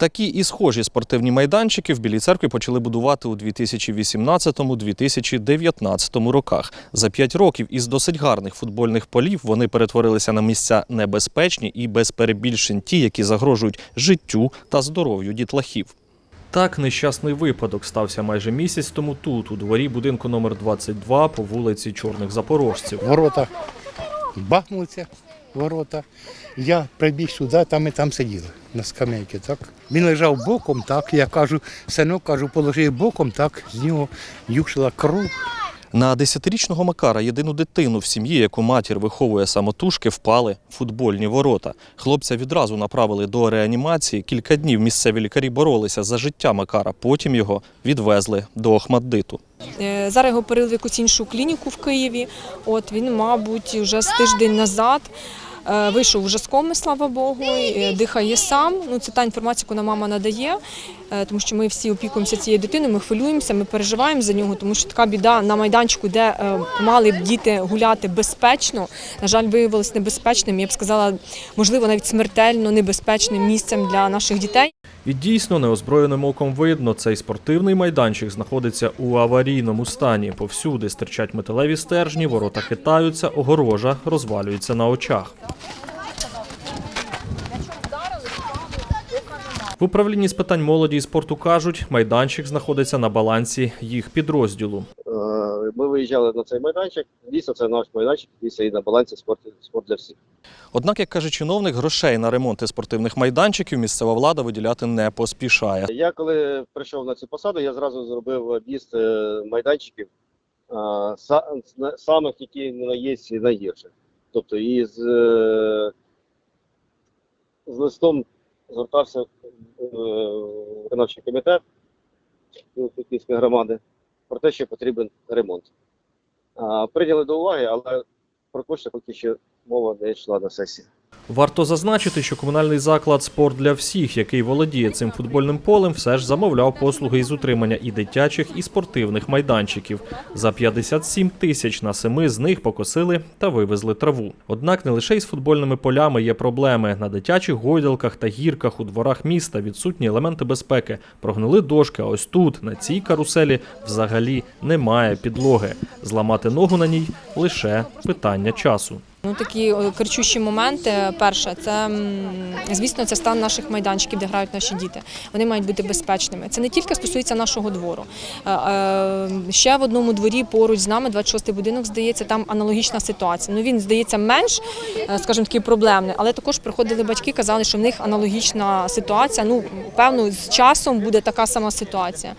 Такі і схожі спортивні майданчики в Білій церкві почали будувати у 2018-2019 роках. За п'ять років із досить гарних футбольних полів вони перетворилися на місця небезпечні і без перебільшень ті, які загрожують життю та здоров'ю дітлахів. Так, нещасний випадок стався майже місяць тому тут, у дворі будинку номер 22 по вулиці Чорних Запорожців. Ворота бахнуться, ворота. Я прибіг сюди, там і там сиділи на скамейці. Так. Він лежав боком, так. Я кажу, синок, кажу, положи боком, так, з нього юшила кров. На десятирічного Макара, єдину дитину в сім'ї, яку матір виховує самотужки, впали футбольні ворота. Хлопця відразу направили до реанімації. Кілька днів місцеві лікарі боролися за життя Макара. Потім його відвезли до Охмаддиту. Е, Зараз його перевели в якусь іншу клініку в Києві. От він, мабуть, вже з тиждень назад е, вийшов вже з коми, слава Богу, дихає сам. Ну це та інформація, яку нам мама надає, е, тому що ми всі опікуємося цією дитиною. Ми хвилюємося, ми переживаємо за нього, тому що така біда на майданчику, де е, мали б діти гуляти безпечно, на жаль, виявилось небезпечним. Я б сказала, можливо, навіть смертельно небезпечним місцем для наших дітей. І дійсно неозброєним оком видно, цей спортивний майданчик знаходиться у аварійному стані. Повсюди стирчать металеві стержні, ворота хитаються, огорожа розвалюється на очах. В управлінні з питань молоді і спорту кажуть, майданчик знаходиться на балансі їх підрозділу. Е, Ми виїжджали на цей майданчик. Дійсно, це наш майданчик, який стоїть на балансі спорт, спорт для всіх. Однак, як каже чиновник, грошей на ремонти спортивних майданчиків місцева влада виділяти не поспішає. Я коли прийшов на цю посаду, я зразу зробив об'їзд е, майданчиків е, самих, які є найгірших. Тобто і з, з листом звертався в виконавчий комітет Київської громади про те, що потрібен ремонт. Прийняли до уваги, але про кошти поки що мова не йшла на сесії. Варто зазначити, що комунальний заклад Спорт для всіх, який володіє цим футбольним полем, все ж замовляв послуги із утримання і дитячих, і спортивних майданчиків. За 57 тисяч на семи з них покосили та вивезли траву. Однак не лише із футбольними полями є проблеми. На дитячих гойдалках та гірках у дворах міста відсутні елементи безпеки. Прогнили дошки. А ось тут, на цій каруселі, взагалі немає підлоги. Зламати ногу на ній лише питання часу. Ну, такі е, кричущі моменти. Перше, це звісно, це стан наших майданчиків, де грають наші діти. Вони мають бути безпечними. Це не тільки стосується нашого двору. Е, е, Ще в одному дворі поруч з нами, 26-й будинок, здається, там аналогічна ситуація. Ну він здається менш, скажімо, такий проблемний, але також приходили батьки, казали, що в них аналогічна ситуація. Ну, певно, з часом буде така сама ситуація.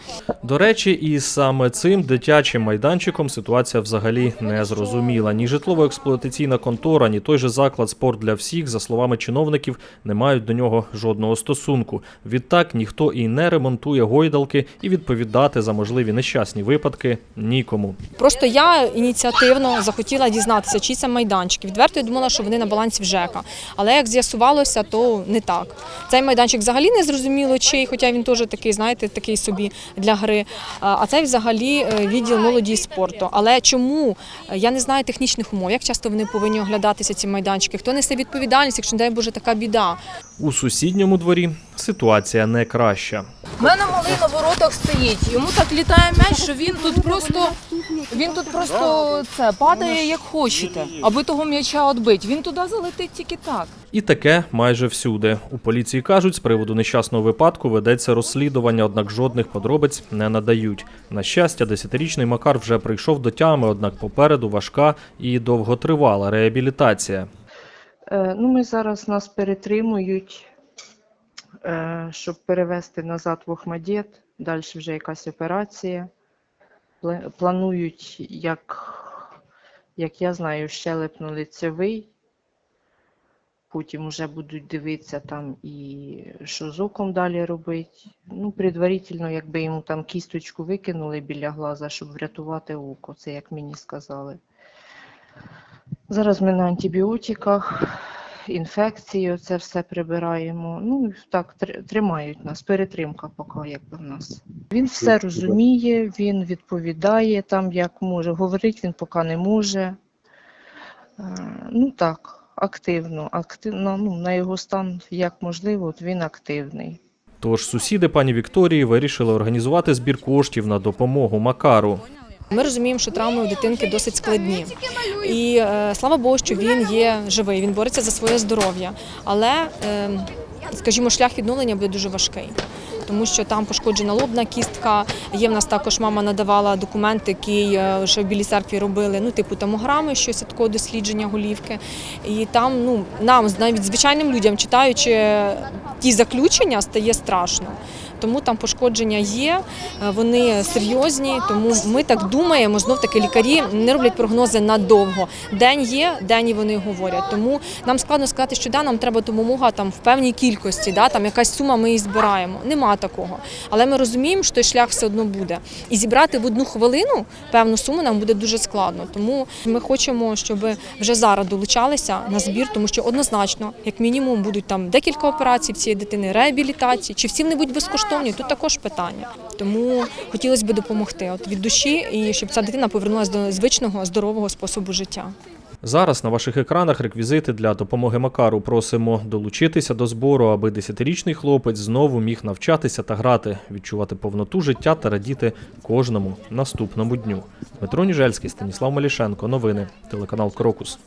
До речі, і саме цим дитячим майданчиком ситуація взагалі не зрозуміла. Ні житлово-експлуатаційна контора, ні той же заклад спорт для всіх, за словами чиновників, не мають до нього жодного стосунку. Відтак ніхто і не ремонтує гойдалки, і відповідати за можливі нещасні випадки нікому. Просто я ініціативно захотіла дізнатися, чи це майданчики. Відверто я думала, що вони на балансі в ЖЕКа. Але як з'ясувалося, то не так. Цей майданчик взагалі не зрозуміло чий, хоча він теж такий, знаєте, такий собі для гри. А цей взагалі е, відділ молоді і спорту. Але чому Е, я не знаю технічних умов, як часто вони повинні оглядатися ці майданчики? Хто несе відповідальність, якщо не дай Боже така біда? У сусідньому дворі ситуація не краща. У мене малий на воротах стоїть. Йому так літає м'яч, що він тут просто він тут просто це падає як хочете, аби того м'яча відбити. Він туди залетить тільки так. І таке майже всюди. У поліції кажуть, з приводу нещасного випадку ведеться розслідування, однак жодних подробиць не надають. На щастя, десятирічний Макар вже прийшов до тями, однак попереду важка і довготривала реабілітація. Е, Ну, ми зараз нас перетримують, е, щоб перевести назад в Охмадєт. Далі вже якась операція. Пла- Планують, як, як я знаю, щелепно-лицевий. Потім вже будуть дивитися там і що з оком далі робити. Ну, предварительно, якби йому там кісточку викинули біля глаза, щоб врятувати око, це як мені сказали. Зараз ми на антибіотиках, інфекції, це все прибираємо. Ну, і так, тр- тримають нас, перетримка поки якби в нас. Він все розуміє, він відповідає там, як може. Говорить він поки не може. Е, Ну так, активно, активно, ну, на його стан як можливо, от він активний. Тож сусіди пані Вікторії вирішили організувати збір коштів на допомогу Макару. Ми розуміємо, що травми у дитинки досить складні. І е, слава Богу, що він є живий, він бореться за своє здоров'я. Але, е, скажімо, шлях відновлення буде дуже важкий. Тому що там пошкоджена лобна кістка. Є в нас також мама надавала документ, який е, ще в Білій церкві робили, ну, типу томограми, щось такого дослідження голівки. І там, ну, нам, навіть звичайним людям, читаючи ті заключення, стає страшно. Тому там пошкодження є, е, вони серйозні. Тому ми так думаємо. Знов таки лікарі не роблять прогнози надовго. День є, день і вони говорять. Тому нам складно сказати, що да, нам треба допомога там в певній кількості, да, там якась сума ми її збираємо. Нема такого. Але ми розуміємо, що шлях все одно буде. І зібрати в одну хвилину певну суму нам буде дуже складно. Тому ми хочемо, щоб вже зараз долучалися на збір, тому що однозначно, як мінімум, будуть там декілька операцій в цієї дитини, реабілітації, чи всі вони будуть безкоштовні, тут також питання. Тому хотілося б допомогти от від душі і щоб ця дитина повернулася до звичного здорового способу життя. Зараз на ваших екранах реквізити для допомоги Макару. Просимо долучитися до збору, аби 10-річний хлопець знову міг навчатися та грати, відчувати повноту життя та радіти кожному наступному дню. Дмитро Ніжельський, Станіслав Малішенко. Новини. Телеканал Крокус.